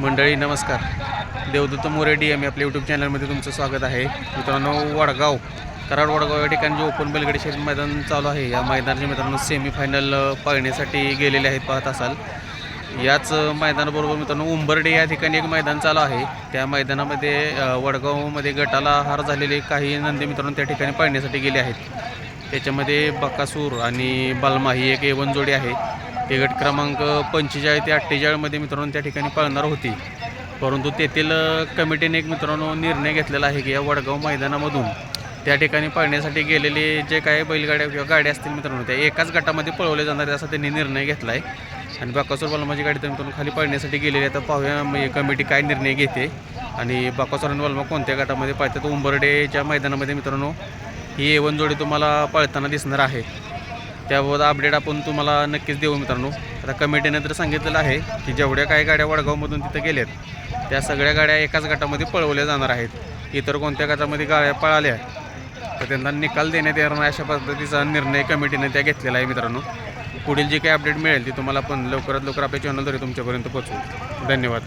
मंडळी नमस्कार. Devdatt More D M आपल्या यूट्यूब चॅनलमध्ये तुमचं स्वागत आहे. मित्रांनो वडगाव कराड वडगाव या ठिकाणी जे ओपन बैलगाडी शर्यत मैदान चालू आहे या मैदानाचे मित्रांनो सेमीफायनल पाहण्यासाठी गेलेले आहेत पाहत असाल. याच मैदानाबरोबर मित्रांनो उंबर्डे या ठिकाणी एक मैदान चालू आहे. त्या मैदानामध्ये वडगावमध्ये गटाला हार झालेले काही नंदी मित्रांनो त्या ठिकाणी पाहण्यासाठी गेले आहेत. त्याच्यामध्ये बकासूर आणि बलमा ही एक एवन जोडी आहे. ते गट क्रमांक पंचेचाळीस ते अठ्ठेचाळीसमध्ये मित्रांनो त्या ठिकाणी पळणार होती. परंतु तेथील कमिटीने एक मित्रांनो निर्णय घेतलेला आहे की या वडगाव मैदानामधून त्या ठिकाणी पळण्यासाठी गेलेले जे काही बैलगाड्या किंवा गाड्या असतील मित्रांनो त्या एकाच गटामध्ये पळवले जाणार आहे असा त्यांनी निर्णय घेतला आहे आणि बाकासूर बलमाची गाडी तर मित्रांनो खाली पळण्यासाठी गेलेली आहे. तर पाहूया म्हणजे कमिटी काय निर्णय घेते. आणि बाकासूर आणि बलमा कोणत्या गटामध्ये पळतात? उंबरडेच्या मैदानामध्ये मित्रांनो ही एवन जोडी तुम्हाला पळताना दिसणार आहे. त्याबाबत अपडेट आपण तुम्हाला नक्कीच देऊ मित्रांनो. आता कमिटीने तर सांगितलेलं आहे की जेवढ्या काही गाड्या वडगावमधून तिथं गेल्यात त्या सगळ्या गाड्या एकाच गटामध्ये पळवल्या जाणार आहेत. इतर कोणत्या गटामध्ये गाड्या पळाल्या तर त्यांना निकाल देण्यात येणार नाही अशा पद्धतीचा निर्णय कमिटीने त्या घेतलेला आहे मित्रांनो. पुढील जी काही अपडेट मिळेल ती तुम्हाला पण लवकरात लवकर आपल्या चॅनलद्वारे तुमच्यापर्यंत पोहोचवू धन्यवाद.